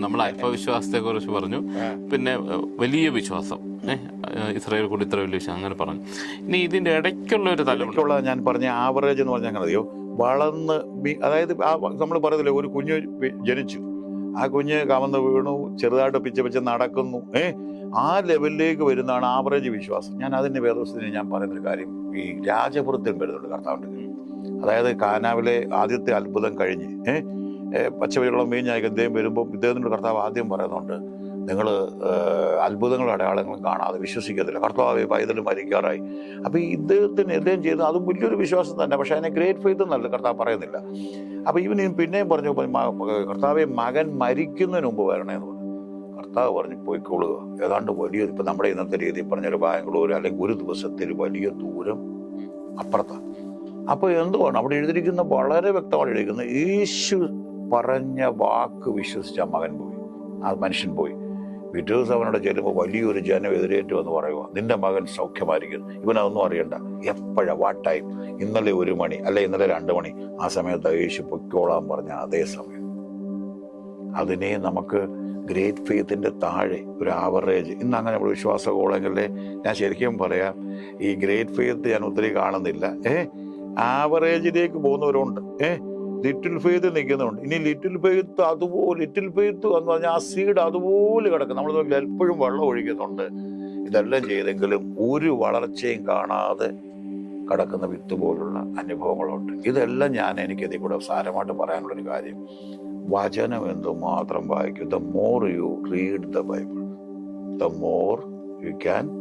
നമ്മൾ അല്പവിശ്വാസത്തെ കുറിച്ച് പറഞ്ഞു പിന്നെ വലിയ വിശ്വാസം. ഏഹ്, ഏഹ്, ഇസ്രായേൽ കൂടി ഇത്ര വലിയ വിശ്വാസം അങ്ങനെ പറഞ്ഞു. ഇനി ഇതിന്റെ ഇടയ്ക്കുള്ള ഒരു തലമുറ. ഞാൻ പറഞ്ഞ ആവറേജ് എന്ന് പറഞ്ഞാൽ അങ്ങനെ അറിയോ? വളർന്ന് അതായത് ആ നമ്മൾ പറയത്തില്ലേ ഒരു കുഞ്ഞ് ജനിച്ചു. ആ കുഞ്ഞ് കമന്ന് വീണു ചെറുതായിട്ട് പിച്ച പിച്ച് നടക്കുന്നു. ഏ ആ ലെവലിലേക്ക് വരുന്നതാണ് ആവറേജ് വിശ്വാസം. ഞാൻ അതിന്റെ വേദോസ്തിന് ഞാൻ പറയുന്നൊരു കാര്യം. ഈ രാജപുരത്തിൽ വരുന്നുണ്ട് കർത്താവിന്റെ അതായത് കാനാവിലെ ആദ്യത്തെ അത്ഭുതം കഴിഞ്ഞ്. ഏഹ് പച്ചവെള്ളം വീഞ്ഞായിരിക്കും ഇദ്ദേഹം വരുമ്പോൾ ഇദ്ദേഹത്തിന്റെ കർത്താവ് ആദ്യം പറയുന്നുണ്ട് നിങ്ങൾ അത്ഭുതങ്ങളും അടയാളങ്ങളും കാണാതെ വിശ്വസിക്കത്തില്ല. കർത്താവ് പൈതൽ മരിക്കാറായി. അപ്പോൾ ഇദ്ദേഹത്തിന് ഇദ്ദേഹം ചെയ്തത് അതും വലിയൊരു വിശ്വാസം തന്നെ. പക്ഷേ അതിനെ ഗ്രേറ്റ് ഫെയ്ത്ത് എന്നല്ല കർത്താവ് പറയുന്നില്ല. അപ്പോൾ ഇവന് പിന്നെയും പറഞ്ഞു "മ- മ- കർത്താവെ മകൻ മരിക്കുന്നതിന് മുമ്പ് വരണമെന്ന് പറഞ്ഞു. കർത്താവ് പറഞ്ഞു പോയിക്കൊള്ളുക ഏതാണ്ട് വലിയ ഇപ്പം നമ്മുടെ ഇന്നത്തെ രീതിയിൽ പറഞ്ഞൊരു ബാംഗ്ലൂർ അല്ലെങ്കിൽ ഒരു ദിവസത്തിൽ വലിയ ദൂരം അപ്പുറത്താണ് അപ്പോൾ എന്തുവാണ്? അവിടെ എഴുതിയിരിക്കുന്ന വളരെ വ്യക്തമായി എഴുതിയിരിക്കുന്നത് യേശു പറഞ്ഞ വാക്ക് വിശ്വസിച്ച മകൻ പോയി. ആ മനുഷ്യൻ പോയി. പിറ്റേ ദിവസം അവനോട് ചെല്ലുമ്പോൾ വലിയൊരു ജനം എതിരേറ്റു എന്ന് പറയുക നിന്റെ മകൻ സൗഖ്യമായിരിക്കുന്നു. ഇവനതൊന്നും അറിയണ്ട. എപ്പോഴാ വാട്ട് ടൈം ഇന്നലെ ഒരു മണി അല്ലെ ഇന്നലെ രണ്ട് മണി. ആ സമയത്ത് യേശു പൊയ്ക്കോളാൻ പറഞ്ഞ അതേ സമയം. അതിനെ നമുക്ക് ഗ്രേറ്റ് ഫെയ്ത്തിന്റെ താഴെ ഒരു ആവറേജ് ഇന്ന് അങ്ങനെ നമ്മൾ വിശ്വാസകോളങ്ങളിൽ ഞാൻ ശരിക്കും പറയാം ഈ ഗ്രേറ്റ് ഫെയ്ത്ത് ഞാൻ ഒത്തിരി കാണുന്നില്ല. ഏ? ആവറേജിലേക്ക് പോകുന്നവരുണ്ട്. ഏ? ലിറ്റിൽ ഫെയ്ത്ത് നിൽക്കുന്നുണ്ട്. ഇനി ലിറ്റിൽ ഫെയ്ത്ത് അതുപോലെ ലിറ്റിൽ ഫെയ്ത്ത് എന്ന് പറഞ്ഞാൽ ആ സീഡ് അതുപോലെ കിടക്കും. നമ്മൾ എപ്പോഴും വെള്ളം ഒഴിക്കുന്നുണ്ട്. ഇതെല്ലാം ചെയ്തെങ്കിലും ഒരു വളർച്ചയും കാണാതെ കിടക്കുന്ന വിത്ത് പോലുള്ള അനുഭവങ്ങളുണ്ട്. ഇതെല്ലാം ഞാൻ എനിക്ക് ഇതിൽ കൂടെ സാരമായിട്ട് പറയാനുള്ളൊരു കാര്യം. വചനം എന്തുമാത്രം വായിക്കും? The more you read the Bible the more you can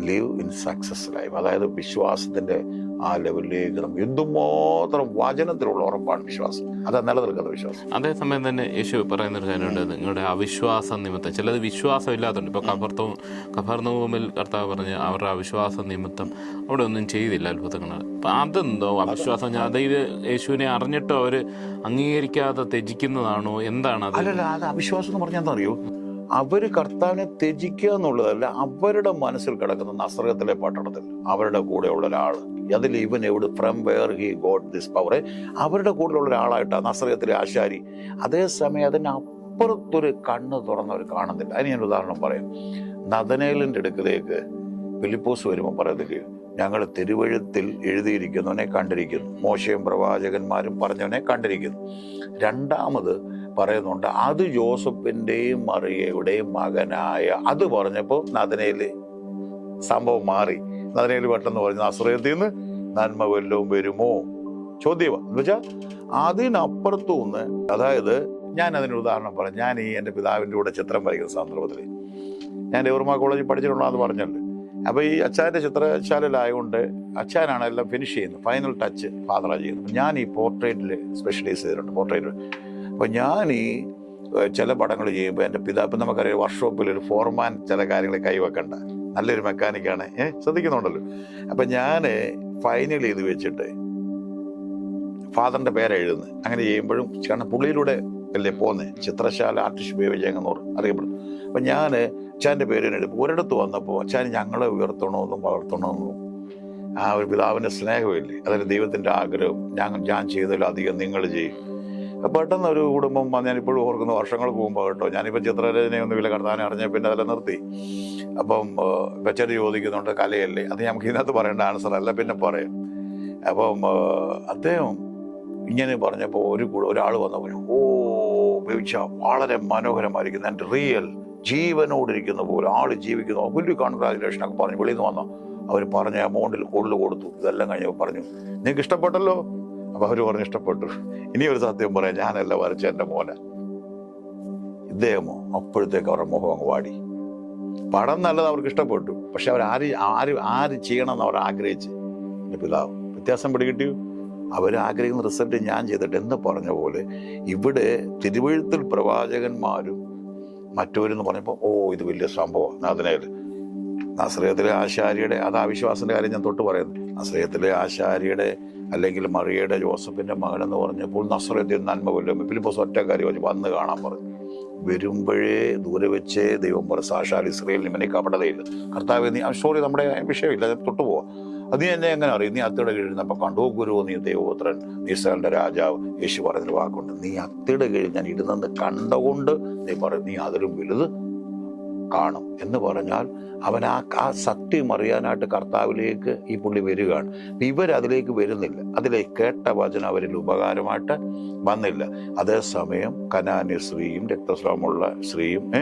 live in success life അതായത് വിശ്വാസത്തിന്റെ ആ ലെവലിലേക്ക് നമ്മൾ എന്തുമാത്രം വചനത്തിലുള്ള ഉറപ്പാണ് വിശ്വാസം. അതാ നിലനിൽക്കുന്ന വിശ്വാസം. അതേസമയം തന്നെ യേശു പറയുന്ന ഒരു കാര്യമുണ്ട് നിങ്ങളുടെ അവിശ്വാസ നിമിത്തം. ചിലത് വിശ്വാസം ഇല്ലാത്തതുണ്ട്. ഇപ്പൊ കഫർത്തവും കഫർന്നവുമിൽ കർത്താവ് പറഞ്ഞ് അവരുടെ അവിശ്വാസ നിമിത്തം അവിടെ ഒന്നും ചെയ്തില്ല അത്ഭുതങ്ങൾ. അപ്പൊ അതെന്തോ അവിശ്വാസം? ഞാൻ അതായത് യേശുവിനെ അറിഞ്ഞിട്ടോ അവർ അംഗീകരിക്കാതെ ത്യജിക്കുന്നതാണോ? എന്താണ് അത്? അല്ലല്ല അത് അവിശ്വാസം എന്ന് പറഞ്ഞാൽ എന്താ അറിയോ അവർ കർത്താവിനെ ത്യജിക്കുക എന്നുള്ളതല്ല അവരുടെ മനസ്സിൽ കിടക്കുന്ന നസ്രകത്തിലെ പട്ടണത്തിൽ അവരുടെ കൂടെയുള്ള ഒരാൾ അതിൽ ഇവൻ എവിടെ from where he got this power അവരുടെ കൂടെയുള്ള ഒരാളായിട്ടാണ് നസ്രകത്തിലെ ആശാരി. അതേസമയം അതിന് അപ്പുറത്തൊരു കണ്ണ് തുറന്നവർ കാണുന്നില്ല. അതിന് ഞാൻ ഉദാഹരണം പറയാം. നദനേലിന്റെ അടുക്കലേക്ക് ഫിലിപ്പോസ് വരുമ്പോൾ പറയത്തില്ലേ ഞങ്ങൾ തിരുവഴുത്തിൽ എഴുതിയിരിക്കുന്നവനെ കണ്ടിരിക്കുന്നു. മോശയും പ്രവാചകന്മാരും പറഞ്ഞവനെ കണ്ടിരിക്കുന്നു. രണ്ടാമത് പറയുന്നുണ്ട് അത് ജോസഫിന്റെയും മറിയയുടെയും മകനായ അത് പറഞ്ഞപ്പോൾ നദനയിൽ സംഭവം മാറി. നദനയിൽ പെട്ടെന്ന് പറഞ്ഞു ആശ്രയത്തിൽ നിന്ന് നന്മ വല്ലവും വരുമോ? ചോദ്യമാണ് എന്ന് വെച്ചാൽ അതിനപ്പുറത്തു നിന്ന് അതായത് ഞാൻ അതിന് ഉദാഹരണം പറഞ്ഞു ഞാൻ ഈ എന്റെ പിതാവിന്റെ കൂടെ ചിത്രം വരയ്ക്കുന്ന സന്ദർഭത്തിൽ. ഞാൻ എവർമ കോളേജിൽ പഠിച്ചിട്ടുണ്ടോ എന്ന് പറഞ്ഞല്ലോ. അപ്പോൾ ഈ അച്ചാന്റെ ചിത്രശാലയിലായതുകൊണ്ട് അച്ഛനാണ് എല്ലാം ഫിനിഷ് ചെയ്യുന്നത് ഫൈനൽ ടച്ച് ഫാദറാണ് ചെയ്യുന്നത്. ഞാൻ ഈ പോർട്രേറ്റിൽ സ്പെഷ്യലൈസ് ചെയ്തിട്ടുണ്ട് പോർട്രേറ്റ് അപ്പൊ ഞാൻ ഈ ചില പടങ്ങൾ ചെയ്യുമ്പോൾ എന്റെ പിതാവ് ഇപ്പം നമുക്കറിയാം വർക്ക്ഷോപ്പിൽ ഒരു ഫോർമാൻ ചില കാര്യങ്ങൾ കൈവെക്കണ്ട. നല്ലൊരു മെക്കാനിക്കാണ്. ഏഹ് ശ്രദ്ധിക്കുന്നുണ്ടല്ലോ. അപ്പൊ ഞാൻ ഫൈനൽ ചെയ്ത് വെച്ചിട്ട് ഫാദറിന്റെ പേര് എഴുതുന്നത് അങ്ങനെ ചെയ്യുമ്പോഴും കാരണം പുള്ളിയിലൂടെ അല്ലേ പോന്നെ? ചിത്രശാല ആർട്ടിസ്റ്റ് ബി വിജയങ്ങന്നൂർ അറിയപ്പെടും. അപ്പൊ ഞാൻ അച്ഛന്റെ പേര് എടുക്കും ഒരിടത്ത് വന്നപ്പോൾ അച്ഛൻ ഞങ്ങളെ ഉയർത്തണമെന്നും വളർത്തണമെന്നും ആ ഒരു പിതാവിന്റെ സ്നേഹമില്ലേ? അതായത് ദൈവത്തിന്റെ ആഗ്രഹം. ഞാൻ ഞാൻ ചെയ്തതിലും അധികം നിങ്ങൾ ചെയ്യും. പെട്ടെന്ന് ഒരു കുടുംബം ഞാൻ ഇപ്പോഴും ഓർക്കുന്ന വർഷങ്ങൾക്ക് മുമ്പ് കേട്ടോ. ഞാനിപ്പോൾ ചിത്രരചനയെ ഒന്ന് വില കടത്താൻ അറിഞ്ഞ പിന്നെ അതെല്ലാം നിർത്തി. അപ്പം വെച്ചടി ചോദിക്കുന്നുണ്ട് കലയല്ലേ? അത് നമുക്ക് ഇതിനകത്ത് പറയേണ്ട ആൻസർ അല്ല പിന്നെ പറയാം. അപ്പം അദ്ദേഹം ഇങ്ങനെ പറഞ്ഞപ്പോൾ ഒരു ഒരാൾ വന്ന പറഞ്ഞു ഓ ഉപയോഗിച്ച വളരെ മനോഹരമായിരിക്കുന്നു. എന്റെ റിയൽ ജീവനോടിരിക്കുന്ന പോലെ ആൾ ജീവിക്കുന്നു. വലിയ കോൺഗ്രാജുലേഷൻ ഒക്കെ പറഞ്ഞു വെളിയിൽ നിന്ന് വന്നോ. അവർ പറഞ്ഞ എമൗണ്ടിൽ കൂടുതൽ കൊടുത്തു. ഇതെല്ലാം കഴിഞ്ഞപ്പോൾ പറഞ്ഞു നിങ്ങൾക്ക് ഇഷ്ടപ്പെട്ടല്ലോ? അപ്പൊ അവർ പറഞ്ഞു ഇഷ്ടപ്പെട്ടു. ഇനി ഒരു സത്യം പറയാം ഞാനല്ല വരച്ച എന്റെ മോനെ. ഇദ്ദേഹമോ? അപ്പോഴത്തേക്ക് അവരുടെ മുഖം അങ്ങ് വാടി. പടം നല്ലത് അവർക്ക് ഇഷ്ടപ്പെട്ടു. പക്ഷെ അവർ ആര് ആര് ആര് ചെയ്യണമെന്ന് അവർ ആഗ്രഹിച്ച്? എന്റെ പിതാവ്. വ്യത്യാസം പിടികിട്ടു അവർ ആഗ്രഹിക്കുന്ന റിസൾട്ട് ഞാൻ ചെയ്തിട്ട് എന്ന് പറഞ്ഞ പോലെ ഇവിടെ തിരുവഴുത്തിൽ പ്രവാചകന്മാരും മറ്റവരെന്ന് പറഞ്ഞപ്പോൾ ഓ ഇത് വലിയ സംഭവം. അതിനേൽ നസ്രയത്തിലെ ആശാരിയുടെ അത് അവിശ്വാസത്തിന്റെ കാര്യം ഞാൻ തൊട്ട് പറയുന്നു. നസ്രയത്തിലെ ആശാരിയുടെ അല്ലെങ്കിൽ മറിയയുടെ ജോസഫിന്റെ മകൻ എന്ന് പറഞ്ഞപ്പോൾ നസ്രയത്തിൽ നന്മ കൊല്ലും ഫിലിപ്പോസ് കാര്യം പറഞ്ഞു വന്ന് കാണാൻ പറഞ്ഞു. വരുമ്പോഴേ ദൂരെ വെച്ചേ ദൈവം പറ സാക്ഷാൽ ഇസ്രയേലിന് ഇവനെ കപടതയില്ല. കർത്താവ് നീ സോറി നമ്മുടെ വിഷയമില്ല തൊട്ടുപോവാം അത് നീ എന്നെ എങ്ങനെ അറിയും? നീ അത്തിയുടെ കീഴിരുന്നപ്പോൾ കണ്ടു "ഓ ഗുരു നീ ദൈവപുത്രൻ നീ ഇസ്രായേലിന്റെ രാജാവ് യേശു പറഞ്ഞൊരു വാക്കുണ്ട്. നീ അത്തിയുടെ കീഴിൽ ഞാൻ ഇരുന്നെന്ന് കണ്ടുകൊണ്ട് നീ പറയും. നീ അതിലും വലുത് കാണും എന്ന് പറഞ്ഞാൽ അവൻ ആ ആ സത്യം അറിയാനായിട്ട് കർത്താവിലേക്ക് ഈ പുള്ളി വരികയാണ്. ഇവരതിലേക്ക് വരുന്നില്ല. അതിലേക്ക് കേട്ട വചനം അവരിൽ ഉപകാരമായിട്ട് വന്നില്ല. അതേസമയം കനാന്യ സ്ത്രീയും രക്തസ്രാവമുള്ള സ്ത്രീയും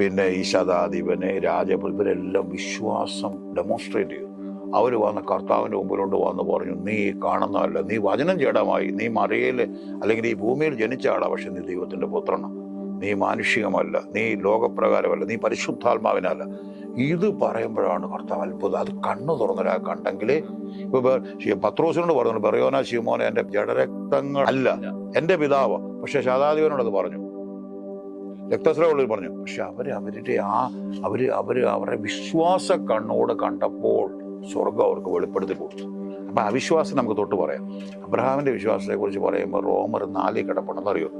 പിന്നെ ഈശാദാധിപനെ രാജ ഇവരെല്ലാം വിശ്വാസം ഡെമോൺസ്ട്രേറ്റ് ചെയ്തു. അവർ വന്ന് കർത്താവിന്റെ മുമ്പിലോട്ട് വന്ന് പറഞ്ഞു നീ കാണുന്നതല്ല. നീ വചനം ചേടമായി. നീ മറിയയിൽ അല്ലെങ്കിൽ ഈ ഭൂമിയിൽ ജനിച്ച ആളാണ് പക്ഷെ നീ ദൈവത്തിന്റെ പുത്രനാണ് നീ മാനുഷികമല്ല നീ ലോകപ്രകാരമല്ല നീ പരിശുദ്ധാത്മാവിനല്ല. ഇത് പറയുമ്പോഴാണ് കർത്താവ് അത്ഭുതം. അത് കണ്ണു തുറന്നൊരാ കണ്ടെങ്കിൽ ഇപ്പൊ പത്രോസിനോട് പറഞ്ഞു പറയോന ശിവമോന എന്റെ ജഡരക്തങ്ങൾ അല്ല എന്റെ പിതാവ്. പക്ഷെ ശതാധിപനോട് അത് പറഞ്ഞു. രക്തസ്രവമുള്ളവർ പറഞ്ഞു പക്ഷെ അവർ അവരുടെ ആ അവർ അവർ അവരുടെ വിശ്വാസ കണ്ണോട് കണ്ടപ്പോൾ സ്വർഗം അവർക്ക് വെളിപ്പെടുത്തി കൊടുത്തു. അപ്പൊ അവിശ്വാസം നമുക്ക് തൊട്ട് പറയാം. അബ്രഹാമിന്റെ വിശ്വാസത്തെക്കുറിച്ച് പറയുമ്പോൾ റോമർ നാലിൽ കിടപ്പുണ്ടെന്ന് അറിയോ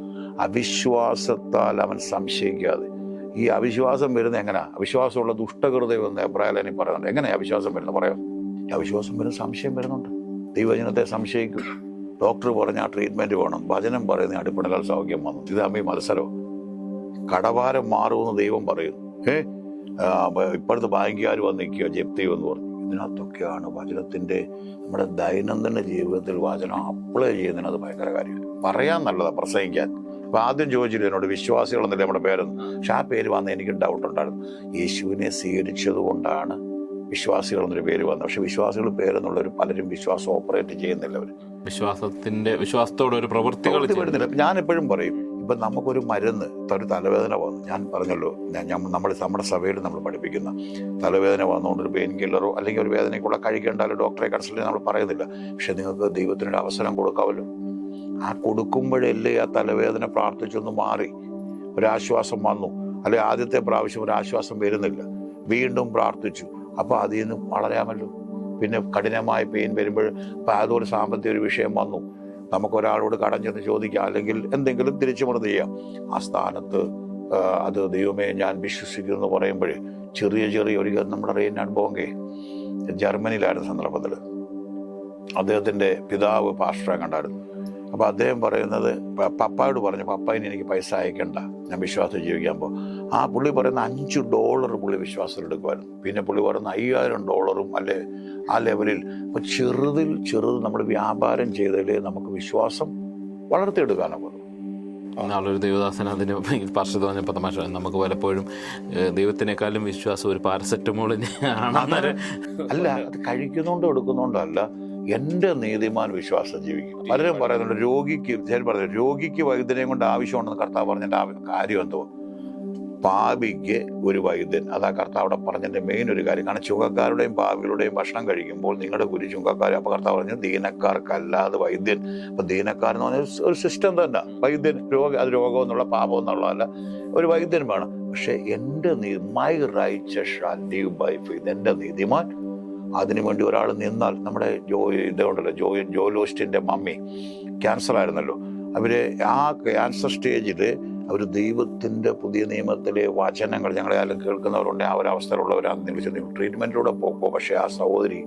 അവിശ്വാസത്താൽ അവൻ സംശയിക്കാതെ. ഈ അവിശ്വാസം വരുന്നത് എങ്ങനെയാ അവിശ്വാസമുള്ള ദുഷ്ടകൃതം എന്ന് എബ്രാഹിനി പറയുന്നുണ്ട് എങ്ങനെയാ അവിശ്വാസം വരുന്നത്? പറയാം. അവിശ്വാസം വരുന്ന സംശയം വരുന്നുണ്ട്. ദൈവജനത്തെ സംശയിക്കും. ഡോക്ടർ പറഞ്ഞ ആ ട്രീറ്റ്മെന്റ് വേണം. വചനം പറയുന്ന അടിപ്പണകാൽ സൗഖ്യം വന്നു. ഇത് അമ്മ മത്സരം കടഭാരം മാറുമെന്ന് ദൈവം പറയുന്നു. ഏ? ഇപ്പോഴത്തെ ബാങ്കുകാർ വന്ന് നിൽക്കുക ജപ്തി എന്ന് പറഞ്ഞു. ഇതിനകത്തൊക്കെയാണ് വചനത്തിന്റെ നമ്മുടെ ദൈനംദിന ജീവിതത്തിൽ വചനം അപ്ലൈ ചെയ്യുന്നതിന് അത് ഭയങ്കര കാര്യമാണ്. പറയാൻ നല്ലതാണ് പ്രസംഗിക്കാൻ. അപ്പൊ ആദ്യം ചോദിച്ചില്ല എന്നോട് വിശ്വാസികളെന്നല്ലേ നമ്മുടെ പേരെന്ന് പക്ഷെ ആ പേര് വന്ന് എനിക്ക് ഡൗട്ട് ഉണ്ടായിരുന്നു. യേശുവിനെ സ്വീകരിച്ചത് കൊണ്ടാണ് വിശ്വാസികൾ എന്നൊരു പേര് വന്നത്. പക്ഷെ വിശ്വാസികൾ പേരെന്നുള്ളൊരു പലരും വിശ്വാസം ഓപ്പറേറ്റ് ചെയ്യുന്നില്ല അവർ വിശ്വാസത്തിന്റെ വിശ്വാസത്തോടെ ഒരു പ്രവൃത്തി വരുന്നില്ല. ഞാൻ എപ്പോഴും പറയും ഇപ്പം നമുക്കൊരു മരുന്ന് ഒരു തലവേദന വന്നു. ഞാൻ പറഞ്ഞല്ലോ ഞാൻ നമ്മൾ നമ്മുടെ സഭയിൽ നമ്മൾ പഠിപ്പിക്കുന്ന തലവേദന വന്നുകൊണ്ട് ഒരു പെയിൻ കില്ലറോ അല്ലെങ്കിൽ ഒരു വേദനയ്ക്കുള്ള കഴിക്കേണ്ടാലോ ഡോക്ടറെ കൺസൾട്ട് ചെയ്യാൻ നമ്മൾ പറയുന്നില്ല. പക്ഷെ നിങ്ങൾക്ക് ദൈവത്തിനൊരു അവസരം കൊടുക്കാമല്ലോ. ആ കൊടുക്കുമ്പോഴല്ലേ ആ തലവേദന പ്രാർത്ഥിച്ചൊന്ന് മാറി. ഒരാശ്വാസം വന്നു. അല്ലെ ആദ്യത്തെ പ്രാവശ്യം ഒരാശ്വാസം വരുന്നില്ല. വീണ്ടും പ്രാർത്ഥിച്ചു. അപ്പോൾ അതിൽ നിന്ന് വളരാമല്ലോ. പിന്നെ കഠിനമായ പെയിൻ വരുമ്പോൾ അപ്പോൾ അതുപോലെ സാമ്പത്തിക ഒരു വിഷയം വന്നു. നമുക്ക് ഒരാളോട് കടഞ്ഞെന്ന് ചോദിക്കാം. അല്ലെങ്കിൽ എന്തെങ്കിലും തിരിച്ചുമറുത് ചെയ്യാം. ആ സ്ഥാനത്ത് അത് ദൈവമേ ഞാൻ വിശ്വസിക്കുന്നു എന്ന് പറയുമ്പോൾ ചെറിയ ചെറിയ ഒരു നമ്മുടെ റെയ്നാഡ് അനുഭവങ്കേ ജർമ്മനിയിലായിരുന്ന സന്ദർഭത്തിൽ അദ്ദേഹത്തിന്റെ പിതാവ് പാസ്റ്ററെ കണ്ടായിരുന്നു. അപ്പൊ അദ്ദേഹം പറയുന്നത് പപ്പായോട് പറഞ്ഞു പപ്പായിന് എനിക്ക് പൈസ അയക്കണ്ട. ഞാൻ വിശ്വാസം ജീവിക്കാൻ പോകും ആ പുള്ളി പറയുന്ന അഞ്ച് ഡോളർ പുള്ളി വിശ്വാസം എടുക്കുമായിരുന്നു പിന്നെ പുള്ളി പറയുന്ന അയ്യായിരം ഡോളറും അല്ലെ ആ ലെവലിൽ അപ്പോൾ ചെറുതിൽ ചെറുത് നമ്മൾ വ്യാപാരം ചെയ്തതിൽ നമുക്ക് വിശ്വാസം വളർത്തിയെടുക്കാനൊക്കെ നാളൊരു ദേവദാസൻ അതിന് സ്പർശത പറഞ്ഞപ്പോൾ തമാശ. നമുക്ക് പലപ്പോഴും ദൈവത്തിനേക്കാളും വിശ്വാസം ഒരു പാരസെറ്റമോളിന് അല്ല അത് കഴിക്കുന്നുണ്ടോ എടുക്കുന്നുണ്ടോ അല്ല എന്റെ നീതിമാൻ വിശ്വാസം ജീവിക്കും. പലരും പറയുന്നുണ്ട് രോഗിക്ക് ഞാൻ പറഞ്ഞു രോഗിക്ക് വൈദ്യനെയും കൊണ്ട് ആവശ്യമുണ്ടെന്ന് കർത്താവ് പറഞ്ഞതിന്റെ ആ കാര്യം എന്തോ? പാപിക്ക് ഒരു വൈദ്യൻ അതാ കർത്താവ് അവിടെ പറഞ്ഞതിന്റെ മെയിൻ ഒരു കാര്യം. കാരണം ചുങ്കക്കാരുടെയും പാപികളുടെയും ഭക്ഷണം കഴിക്കുമ്പോൾ നിങ്ങളുടെ ഗുരു ചുങ്കക്കാർ അപ്പൊ കർത്താവ് പറഞ്ഞു ദീനക്കാർക്കല്ലാതെ വൈദ്യൻ. അപ്പൊ ദീനക്കാരെന്ന് പറഞ്ഞ ഒരു സിസ്റ്റം തന്നെ. വൈദ്യൻ രോഗം അത് രോഗം എന്നുള്ള പാപം എന്നുള്ളതല്ല ഒരു വൈദ്യൻ വേണം. പക്ഷെ എന്റെ my right shall live by faith എന്റെ നീതിമാൻ അതിനുവേണ്ടി ഒരാൾ നിന്നാൽ നമ്മുടെ ജോ ഇതുണ്ടല്ലോ ജോ ജോലോസ്റ്റിന്റെ മമ്മി ക്യാൻസർ ആയിരുന്നല്ലോ. അവർ ആ ക്യാൻസർ സ്റ്റേജിൽ അവർ ദൈവത്തിന്റെ പുതിയ നിയമത്തിലെ വചനങ്ങൾ ഞങ്ങളെ ആരും കേൾക്കുന്നവരുണ്ട് ആ ഒരു അവസ്ഥയിലുള്ളവരാണെന്ന് വിളിച്ചത് ട്രീറ്റ്മെന്റിലൂടെ പോക്കോ പക്ഷേ ആ സഹോദരി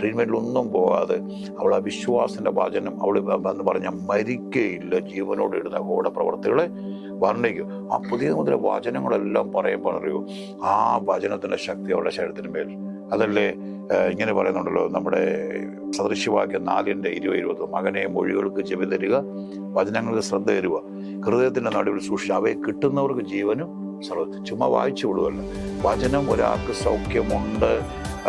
ട്രീറ്റ്മെന്റിലൊന്നും പോകാതെ അവൾ ആ വിശ്വാസത്തിന്റെ വചനം അവൾ എന്ന് പറഞ്ഞാൽ മരിക്കയില്ല ജീവനോട് ഇടുന്ന കൂടെ പ്രവർത്തികളെ വർണിക്കും. ആ പുതിയ മുതലെ വചനങ്ങളെല്ലാം പറയുമ്പോൾ അറിയൂ ആ വചനത്തിന്റെ ശക്തി അവളുടെ ശരീരത്തിന് മേൽ അതല്ലേ ഇങ്ങനെ പറയുന്നുണ്ടല്ലോ നമ്മുടെ സദൃശ്യവാക്യം നാലിന്റെ ഇരുപത് ഇരുപത് മകനെ മൊഴികൾക്ക് ചെവി തരിക വചനങ്ങൾക്ക് ശ്രദ്ധ തരുക. ഹൃദയത്തിന്റെ നടുവിൽ സൂക്ഷിച്ച് അവയെ കിട്ടുന്നവർക്ക് ജീവനും സർവ ചുമ്മാ വായിച്ചു വിടുവല്ല. വചനം ഒരാൾക്ക് സൗഖ്യമുണ്ട്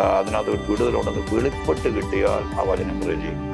അതിനകത്ത് വിടുതലുണ്ടെന്ന് വെളിപ്പെട്ട് കിട്ടിയാൽ ആ വചനം പ്രചരിക്കും